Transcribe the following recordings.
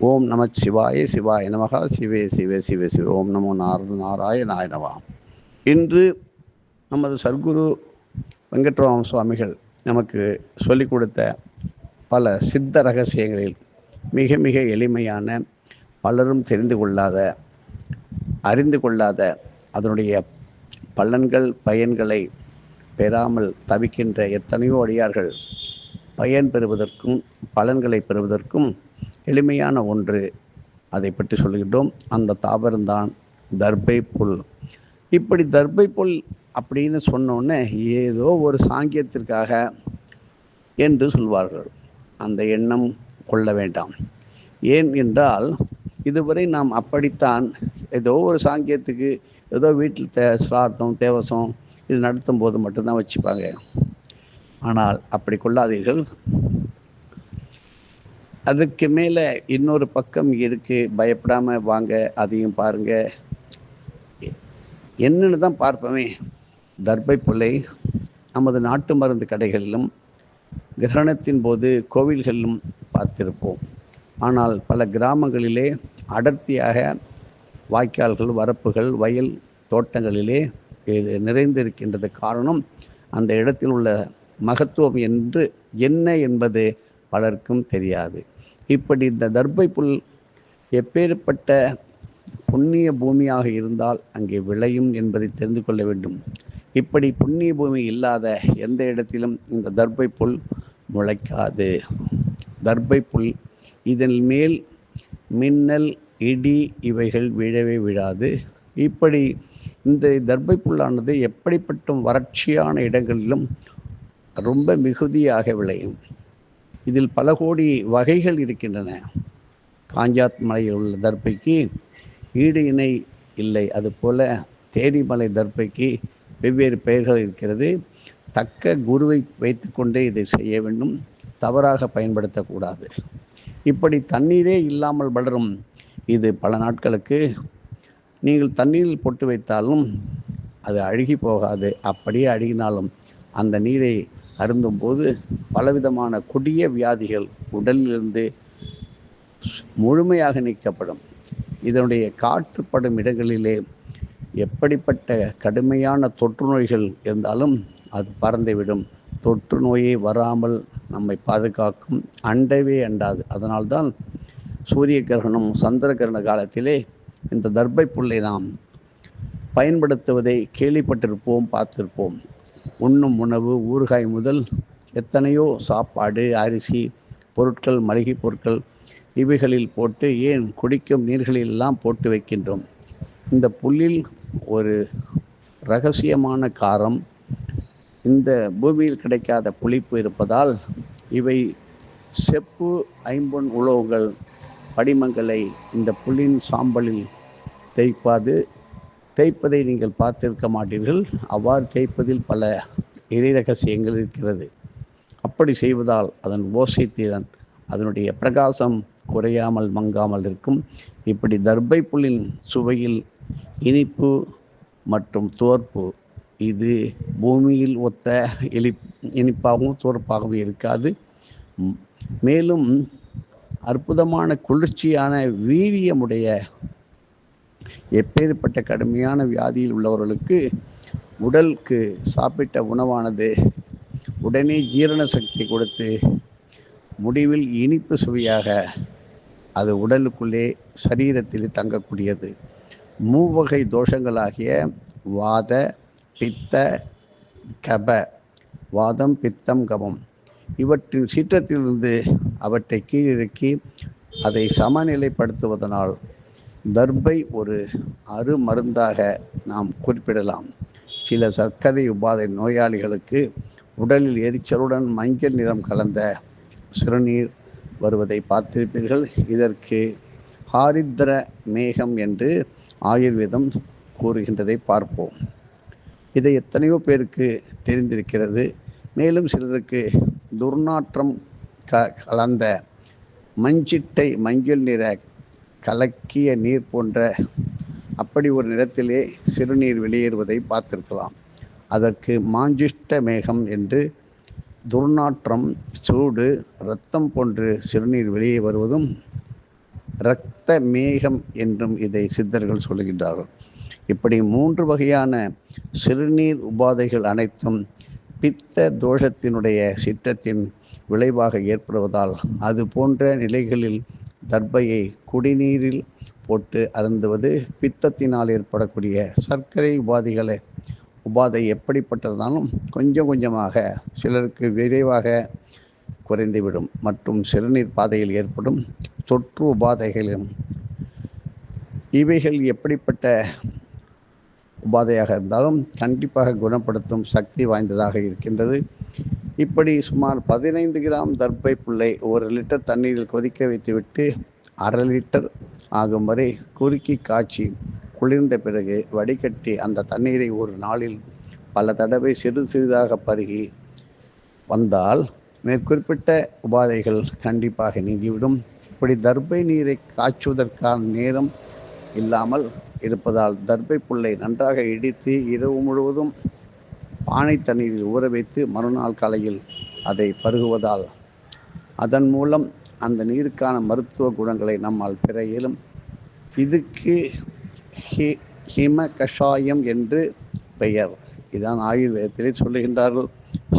ஓம் நம சிவாய சிவாய நமகா. சிவே சிவே சிவே சிவ. ஓம் நமோ நாரத நாராய நாயனவா. இன்று நமது சர்க்குரு வெங்கட்ராம சுவாமிகள் நமக்கு சொல்லிக் கொடுத்த பல சித்த ரகசியங்களில் மிக மிக எளிமையான பலரும் தெரிந்து கொள்ளாத அறிந்து கொள்ளாத அதனுடைய பலன்கள் பயன்களை பெறாமல் தவிக்கின்ற எத்தனையோ அடியார்கள் பயன் பெறுவதற்கும் பலன்களை பெறுவதற்கும் எளிமையான ஒன்று. அதை பற்றி சொல்லுகின்றோம் அந்த தாவரம்தான் தர்பை புல். இப்படி தர்பை புல் அப்படின்னு சொன்னோன்னே ஏதோ ஒரு சாங்கியத்திற்காக என்று சொல்வார்கள். அந்த எண்ணம் கொள்ள வேண்டாம். ஏன் என்றால் இதுவரை நாம் அப்படித்தான் ஏதோ ஒரு சாங்கியத்துக்கு ஏதோ வீட்டில் தே சிரார்த்தம் தேவசம் இது நடத்தும் போது மட்டும்தான் வச்சுப்பாங்க. ஆனால் அப்படி கொள்ளாதீர்கள். அதுக்கு மேலே இன்னொரு பக்கம் இருக்குது பயப்படாமல் வாங்க அதையும் பாருங்கள் என்னென்னு தான் பார்ப்போமே. தர்பை பிள்ளை நமது நாட்டு மருந்து கடைகளிலும் கிரகணத்தின் போது கோவில்களிலும் பார்த்திருப்போம். ஆனால் பல கிராமங்களிலே அடர்த்தியாக வாய்க்கால்கள் வரப்புகள் வயல் தோட்டங்களிலே இது நிறைந்திருக்கின்றது. காரணம் அந்த இடத்தில் உள்ள மகத்துவம் என்று என்ன என்பது பலருக்கும் தெரியாது. இப்படி இந்த தர்பை புல் எப்பேற்பட்ட புண்ணிய பூமியாக இருந்தால் அங்கே விளையும் என்பதை தெரிந்து கொள்ள வேண்டும். இப்படி புண்ணிய பூமி இல்லாத எந்த இடத்திலும் இந்த தர்பை புல் முளைக்காது. தர்பை புல் இதன் மேல் மின்னல் இடி இவைகள் விழவே விழாது. இப்படி இந்த தர்பை புல்லானது எப்படிப்பட்ட வறட்சியான இடங்களிலும் ரொம்ப மிகுதியாக விளையும். இதில் பல கோடி வகைகள் இருக்கின்றன. காஞ்சாத் மலையில் உள்ள தர்பைக்கு ஈடு இணை இல்லை. அதுபோல் தேனிமலை தர்பைக்கு வெவ்வேறு பெயர்கள் இருக்கிறது. தக்க குருவை வைத்துக்கொண்டே இதை செய்ய வேண்டும். தவறாக பயன்படுத்தக்கூடாது. இப்படி தண்ணீரே இல்லாமல் வளரும் இது பல நாட்களுக்கு நீங்கள் தண்ணீரில் போட்டு வைத்தாலும் அது அழுகி போகாது. அப்படியே அழுகினாலும் அந்த நீரை அருந்தும்போது பலவிதமான கொடிய வியாதிகள் உடலிலிருந்து முழுமையாக நீக்கப்படும். இதனுடைய காற்றுப்படும் இடங்களிலே எப்படிப்பட்ட கடுமையான தொற்று நோய்கள் இருந்தாலும் அது பறந்துவிடும். தொற்று நோயே வராமல் நம்மை பாதுகாக்கும். அண்டவே அண்டாது. அதனால்தான் சூரிய கிரகணம் சந்திர கிரகண காலத்திலே இந்த தர்பை புல்லை நாம் பயன்படுத்துவதை கேள்விப்பட்டிருப்போம் பார்த்திருப்போம். உண்ணும் உணவு ஊறுகாய் முதல் எத்தனையோ சாப்பாடு அரிசி பொருட்கள் மளிகை பொருட்கள் இவைகளில் போட்டு ஏன் குடிக்கும் நீர்களிலெல்லாம் போட்டு வைக்கின்றோம்? இந்த புல்லில் ஒரு ரகசியமான காரம் இந்த பூமியில் கிடைக்காத புளிப்பு இருப்பதால் இவை செப்பு ஐம்பொன் உலோகங்கள் படிமங்களை இந்த புல்லின் சாம்பலில் தேய்ப்பாது. தேய்ப்பதை நீங்கள் பார்த்திருக்க மாட்டீர்கள். அவ்வாறு தேய்ப்பதில் பல இறை ரகசியங்கள் இருக்கிறது. அப்படி செய்வதால் அதன் ஓசை திறன் அதனுடைய பிரகாசம் குறையாமல் மங்காமல் இருக்கும். இப்படி தர்பை புல்லின் சுவையில் இனிப்பு மற்றும் தோற்பு இது பூமியில் ஒத்த இனி இனிப்பாகவும் தோற்பாகவும் இருக்காது. மேலும் அற்புதமான குளிர்ச்சியான வீரியமுடைய எப்பேற்பட்ட கடுமையான வியாதியில் உள்ளவர்களுக்கு உடலுக்கு சாப்பிட்ட உணவானது உடனே ஜீரண சக்தி கொடுத்து முடிவில் இனிப்பு சுவையாக அது உடலுக்குள்ளே சரீரத்தில் தங்கக்கூடியது. மூவகை தோஷங்களாகிய வாத பித்த கப வாதம் பித்தம் கபம் இவற்றின் சீற்றத்திலிருந்து அவற்றை கீழிறக்கி அதை சமநிலைப்படுத்துவதனால் தர்பை ஒரு அருமருந்தாக நாம் குறிப்பிடலாம். சில சர்க்கரை உபாதை நோயாளிகளுக்கு உடலில் எரிச்சலுடன் மஞ்சள் நிறம் கலந்த சிறுநீர் வருவதை பார்த்திருப்பீர்கள். இதற்கு ஹாரித்ர மேகம் என்று ஆயுர்வேதம் கூறுகின்றதை பார்ப்போம். இதை எத்தனையோ பேருக்கு தெரிந்திருக்கிறது. மேலும் சிலருக்கு துர்நாற்றம் க கலந்த மஞ்சிட்டை மஞ்சள் நிற கலக்கிய நீர் போன்ற அப்படி ஒரு நிறத்திலே சிறுநீர் வெளியேறுவதை பார்த்திருக்கலாம். அதற்கு மாஞ்சிஷ்ட மேகம் என்று துர்நாற்றம் சூடு இரத்தம் போன்று சிறுநீர் வெளியே வருவதும் இரத்த மேகம் என்றும் இதை சித்தர்கள் சொல்லுகின்றார்கள். இப்படி மூன்று வகையான சிறுநீர் உபாதைகள் அனைத்தும் பித்த தோஷத்தினுடைய சிற்றத்தின் விளைவாக ஏற்படுவதால் அது போன்ற நிலைகளில் தர்பையை குடிநீரில் போட்டு அருந்துவது பித்தத்தினால் ஏற்படக்கூடிய சர்க்கரை உபாதைகளை. உபாதை எப்படிப்பட்டதாலும் கொஞ்சம் கொஞ்சமாக சிலருக்கு விரைவாக குறைந்துவிடும். மற்றும் சிறுநீர் பாதையில் ஏற்படும் தொற்று உபாதைகளும். இவைகள் எப்படிப்பட்ட உபாதையாக இருந்தாலும் கண்டிப்பாக குணப்படுத்தும் சக்தி வாய்ந்ததாக இருக்கின்றது. இப்படி சுமார் பதினைந்து கிராம் தர்பை புல்லை ஒரு லிட்டர் தண்ணீரில் கொதிக்க வைத்துவிட்டு அரை லிட்டர் ஆகும் வரை குறுக்கி காய்ச்சி குளிர்ந்த பிறகு வடிகட்டி அந்த தண்ணீரை ஒரு நாளில் பல தடவை சிறு சிறிதாக பருகி வந்தால் மேற்குறிப்பிட்ட உபாதைகள் கண்டிப்பாக நீங்கிவிடும். இப்படி தர்பை நீரை காய்ச்சுவதற்கான நேரம் இல்லாமல் இருப்பதால் தர்பை புல்லை நன்றாக இடித்து இரவு முழுவதும் பானை தண்ணீரில் ஊற வைத்து மறுநாள் காலையில் அதை பருகுவதால் அதன் மூலம் அந்த நீருக்கான மருத்துவ குணங்களை நம்மால் பெற இயலும். இதுக்கு ஹி ஹிம கஷாயம் என்று பெயர். இதான் ஆயுர்வேதத்திலே சொல்லுகின்றார்கள்.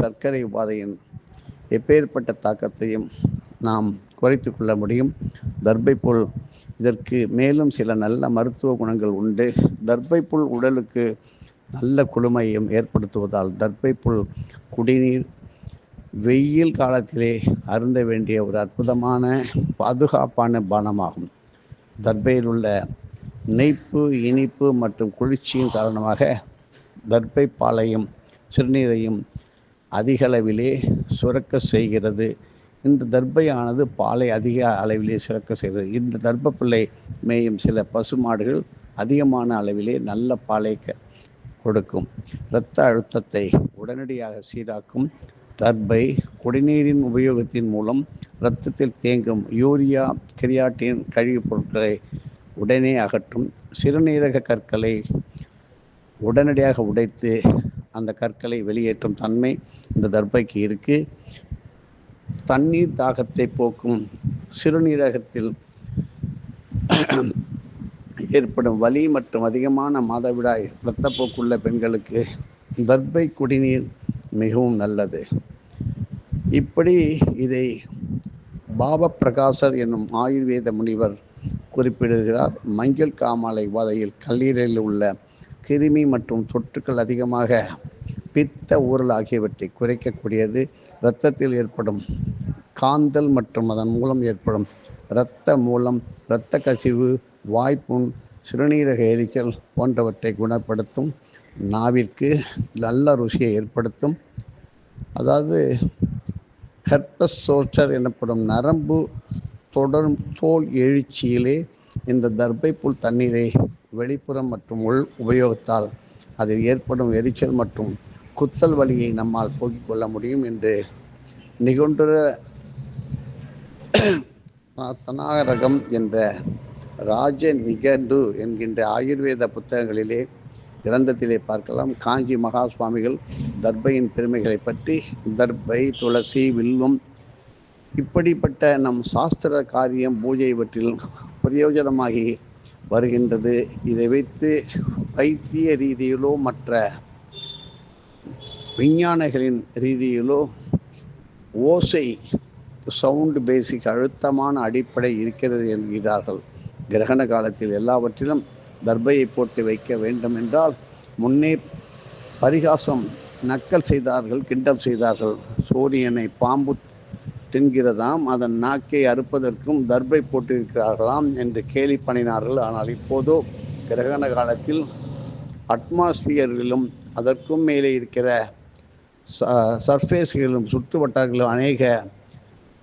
சர்க்கரை உபாதையின் எப்பேற்பட்ட தாக்கத்தையும் நாம் குறைத்து கொள்ள முடியும். தர்பை புல் இதற்கு மேலும் சில நல்ல மருத்துவ குணங்கள் உண்டு. தர்பை புல் உடலுக்கு நல்ல குளுமையும் ஏற்படுத்துவதால் தர்பை புல் குடிநீர் வெயில் காலத்திலே அருந்த வேண்டிய ஒரு அற்புதமான பாதுகாப்பான பானமாகும். தர்பையில் உள்ள நெய்ப்பு இனிப்பு மற்றும் குளிர்ச்சியின் காரணமாக தர்பை பாலையும் சிறுநீரையும் அதிக அளவிலே சுரக்க செய்கிறது. இந்த தர்பையானது பாலை அதிக அளவிலே சுரக்க செய்கிறது. இந்த தர்ப்பப்பிள்ளை மேயும் சில பசுமாடுகள் அதிகமான அளவிலே நல்ல பாலை கொடுக்கும். இரத்த அழுத்தத்தை உடனடியாக சீராக்கும். தர்பை குடிநீரின் உபயோகத்தின் மூலம் இரத்தத்தில் தேங்கும் யூரியா கிரியாட்டின் கழிவுப் பொருட்களை உடனே அகற்றும். சிறுநீரக கற்களை உடனடியாக உடைத்து அந்த கற்களை வெளியேற்றும் தன்மை இந்த தர்பைக்கு இருக்குது தண்ணீர் தாகத்தை போக்கும் சிறுநீரகத்தில் ஏற்படும் வலி மற்றும் அதிகமான மாதவிடாய் இரத்தப்போக்குள்ள பெண்களுக்கு தர்பை குடிநீர் மிகவும் நல்லது. இப்படி இதை பாப பிரகாசர் என்னும் ஆயுர்வேத முனிவர் குறிப்பிடுகிறார். மஞ்சள் காமாலை வதையில் கல்லீரலில் உள்ள கிருமி மற்றும் தொற்றுக்கள் அதிகமாக பித்த ஊரல் ஆகியவற்றை குறைக்கக்கூடியது. இரத்தத்தில் ஏற்படும் காந்தல் மற்றும் அதன் மூலம் ஏற்படும் இரத்த மூலம் இரத்த கசிவு வாய்ப்புண் சிறுநீரக எரிச்சல் போன்றவற்றை குணப்படுத்தும் நாவிற்கு நல்ல ருசியை ஏற்படுத்தும். அதாவது ஹெர்பஸ் சோர்ச்சர் எனப்படும் நரம்பு தொடரும் தோல் எழுச்சியிலே இந்த தர்பை புல் தண்ணீரை வெளிப்புறம் மற்றும் உள் உபயோகித்தால் அதில் ஏற்படும் எரிச்சல் மற்றும் குத்தல் வலியை நம்மால் போக்கிக் கொள்ள முடியும் என்று நிகுண்டுர தனாகரகம் என்ற ராஜ நிகண்டு என்கின்ற ஆயுர்வேத புத்தகங்களிலே கிரந்தத்திலே பார்க்கலாம். காஞ்சி மகா சுவாமிகள் தர்பையின் பெருமைகளை பற்றி தர்பை துளசி வில்லும் இப்படிப்பட்ட நம் சாஸ்திர காரியம் பூஜை இவற்றில் பிரயோஜனமாகி வருகின்றது. இதை வைத்து வைத்திய ரீதியிலோ மற்ற விஞ்ஞானிகளின் ரீதியிலோ ஓசை சவுண்டு பேசிக் அழுத்தமான அடிப்படை இருக்கிறது என்கிறார்கள். கிரகண காலத்தில் எல்லாவற்றிலும் தர்பையை போட்டு வைக்க வேண்டும் என்றால் முன்னே பரிகாசம் நக்கல் செய்தார்கள் கிண்டல் செய்தார்கள். சூரியனை பாம்பு தின்கிறதாம் அதன் நாக்கை அறுப்பதற்கும் தர்பை போட்டிருக்கிறார்களாம் என்று கேலி பண்ணினார்கள். ஆனால் இப்போதோ கிரகண காலத்தில் அட்மாஸ்பியர்களிலும் அதற்கும் மேலே இருக்கிற ச சர்ஃபேஸ்களிலும் சுற்று வட்டாரங்களிலும் அநேக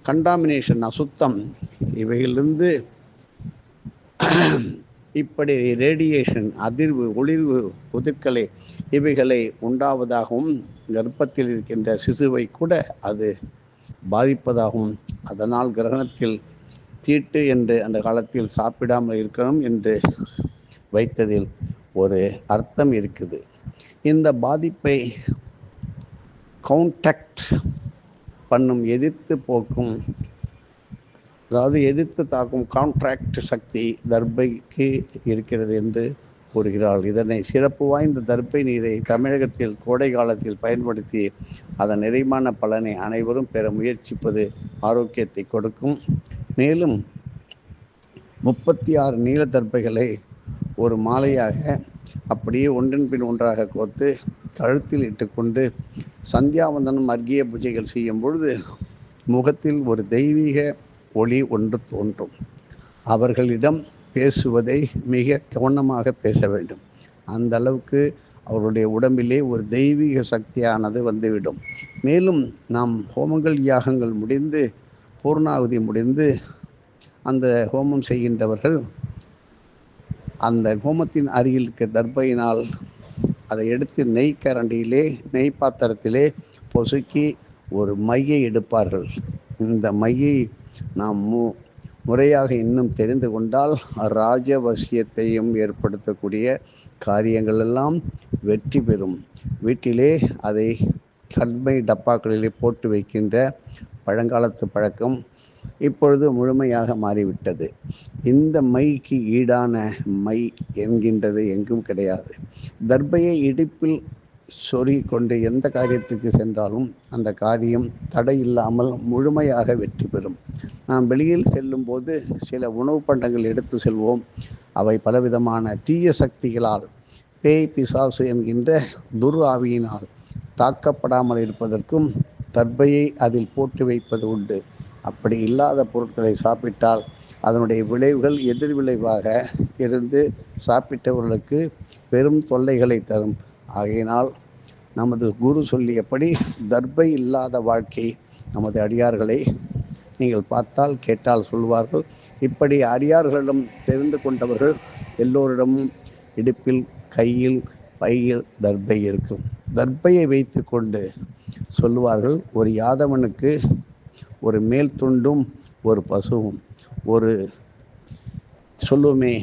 கண்டாமினேஷன் அசுத்தம் இவைகளிலிருந்து இப்படி ரேடியேஷன் அதிர்வு ஒளிர்வு உதிர்கலை இவைகளை உண்டாவதாகவும் கர்ப்பத்தில் இருக்கின்ற சிசுவை கூட அது பாதிப்பதாகவும் அதனால் கிரகணத்தில் தீட்டு என்று அந்த காலத்தில் சாப்பிடாமல் இருக்கணும் என்று வைத்ததில் ஒரு அர்த்தம் இருக்குது. இந்த பாதிப்பை கவுண்டக்ட் பண்ணும் எதிர்த்து போக்கும் அதாவது எதிர்த்து தாக்கும் கான்ட்ராக்ட் சக்தி தர்பைக்கு இருக்கிறது என்று கூறுகிறாள். இதனை சிறப்பு வாய்ந்த தர்பை நீரை தமிழகத்தில் கோடை காலத்தில் பயன்படுத்தி அதன் நிறைமான பலனை அனைவரும் பெற முயற்சிப்பது ஆரோக்கியத்தை கொடுக்கும். மேலும் முப்பத்தி ஆறு நீல தர்பைகளை ஒரு மாலையாக அப்படியே ஒன்றின் பின் ஒன்றாக கோத்து கழுத்தில் இட்டுக்கொண்டு சந்தியாவந்தனம் அர்க்கிய பூஜைகள் செய்யும் பொழுது முகத்தில் ஒரு தெய்வீக ஒளி ஒன்று தோன்றும். அவர்களிடம் பேசுவதை மிக கவனமாக பேச வேண்டும். அந்த அளவுக்கு அவருடைய உடம்பிலே ஒரு தெய்வீக சக்தியானது வந்துவிடும். மேலும் நாம் ஹோமங்கள் யாகங்கள் முடிந்து பூர்ணாகுதி முடிந்து அந்த ஹோமம் செய்கின்றவர்கள் அந்த ஹோமத்தின் அருகில் இருக்க தர்பையினால் அதை எடுத்து நெய் கரண்டியிலே நெய் பாத்திரத்திலே பொசுக்கி ஒரு மையை எடுப்பார்கள். இந்த மையை நாம் மு முறையாக இன்னும் தெரிந்து கொண்டால் ராஜவசியத்தையும் ஏற்படுத்தக்கூடிய காரியங்கள் எல்லாம் வெற்றி பெறும். வீட்டிலே அதை கண்மை டப்பாக்களிலே போட்டு வைக்கின்ற பழங்காலத்து பழக்கம் இப்பொழுது முழுமையாக மாறிவிட்டது. இந்த மைக்கு ஈடான மை என்கின்றது எங்கும் கிடையாது. தர்பையை இடுப்பில் சொறி கொண்டு எந்த காரியத்துக்கு சென்றாலும் அந்த காரியம் தடை இல்லாமல் முழுமையாக வெற்றி பெறும். நாம் வெளியில் செல்லும் போது சில உணவு பண்டங்கள் எடுத்து செல்வோம். அவை பலவிதமான தீய சக்திகளால் பேய் பிசாசு என்கின்ற துர் ஆவியினால் தாக்கப்படாமல் இருப்பதற்கும் தர்பையை அதில் போட்டு வைப்பது உண்டு. அப்படி இல்லாத பொருட்களை சாப்பிட்டால் அதனுடைய விளைவுகள் எதிர்விளைவாக இருந்து சாப்பிட்டவர்களுக்கு பெரும் தொல்லைகளை தரும். ஆகையினால் நமது குரு சொல்லியபடி தர்பை இல்லாத வாழ்க்கை நமது அடியார்களை நீங்கள் பார்த்தால் கேட்டால் சொல்வார்கள். இப்படி அடியார்களிடம் தெரிந்து கொண்டவர்கள் எல்லோரிடமும் இடுப்பில் கையில் பையில் தர்பை இருக்கும். தர்பையை வைத்து கொண்டு சொல்லுவார்கள் ஒரு யாதவனுக்கு ஒரு மேல் துண்டும் ஒரு பசுவும். ஒரு சொல்லுமே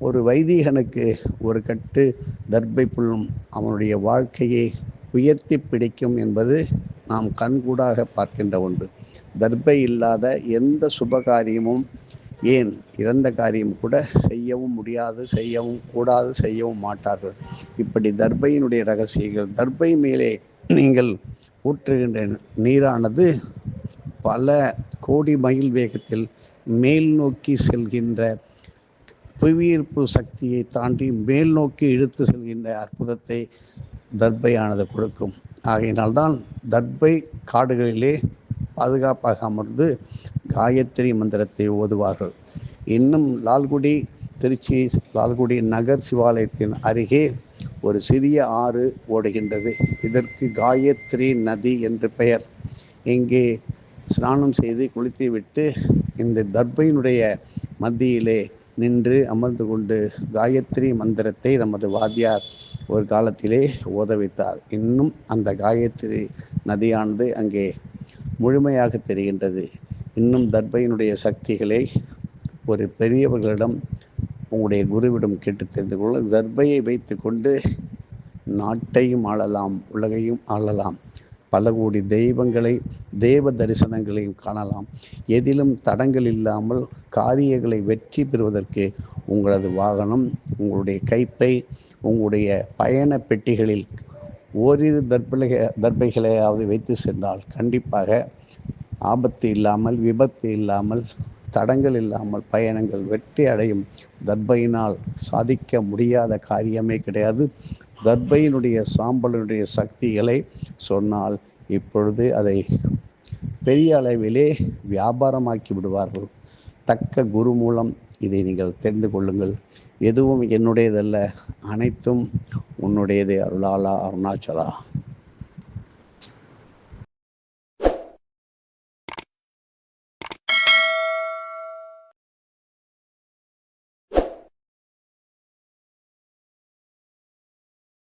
ஒரு வைதீகனுக்கு ஒரு கட்டு தர்பை புல்லும். அவனுடைய வாழ்க்கையை உயர்த்தி பிடிக்கும் என்பது நாம் கண்கூடாக பார்க்கின்ற ஒன்று. தர்பை இல்லாத எந்த சுப காரியமும் ஏன் இறந்த காரியம் கூட செய்யவும் முடியாது செய்யவும் கூடாது செய்யவும் மாட்டார்கள். இப்படி தர்பையினுடைய ரகசியங்கள் தர்பை மேலே நீங்கள் ஊற்றுகின்ற நீரானது பல கோடி மைல் வேகத்தில் மேல் நோக்கி செல்கின்ற புவியீர்ப்பு சக்தியை தாண்டி மேல் நோக்கி இழுத்து செல்கின்ற அற்புதத்தை தர்பையானது கொடுக்கும். ஆகையினால்தான் தர்பை காடுகளிலே பாதுகாப்பாக அமர்ந்து காயத்ரி மந்திரத்தை ஓதுவார்கள். இன்னும் லால்குடி திருச்சி லால்குடி நகர் சிவாலயத்தின் அருகே ஒரு சிறிய ஆறு ஓடுகின்றது. இதற்கு காயத்ரி நதி என்று பெயர். இங்கே ஸ்நானம் செய்து குளித்துவிட்டு இந்த தர்பையினுடைய மத்தியிலே நின்று அமர்ந்து கொண்டு காயத்ரி மந்திரத்தை நமது வாத்தியார் ஒரு காலத்திலே ஓத வைத்தார். இன்னும் அந்த காயத்ரி நதியானது அங்கே முழுமையாக தெரிகின்றது. இன்னும் தர்பையினுடைய சக்திகளை ஒரு பெரியவர்களிடம் உங்களுடைய குருவிடம் கேட்டு தெரிந்து கொள்ள தர்பையை வைத்து கொண்டு நாட்டையும் ஆளலாம் உலகையும் ஆளலாம். பல கோடி தெய்வங்களை தேவ தரிசனங்களையும் காணலாம். எதிலும் தடங்கள் இல்லாமல் காரியங்களை வெற்றி பெறுவதற்கு உங்களது வாகனம் உங்களுடைய கைப்பை உங்களுடைய பயண பெட்டிகளில் ஓரிரு தர்பலை தர்பைகளையாவது வைத்து சென்றால் கண்டிப்பாக ஆபத்து இல்லாமல் விபத்து இல்லாமல் தடங்கள் இல்லாமல் பயணங்கள் வெற்றி அடையும் தர்பையினால் சாதிக்க முடியாத காரியமே கிடையாது. தர்பையினுடைய சாம்பலினுடைய சக்திகளை சொன்னால் இப்பொழுது அதை பெரிய அளவிலே வியாபாரமாக்கி விடுவார்கள். தக்க குரு மூலம் இதை நீங்கள் தெரிந்து கொள்ளுங்கள். எதுவும் என்னுடையதல்ல. அனைத்தும் உன்னுடையது அருளாலா அருணாச்சலா.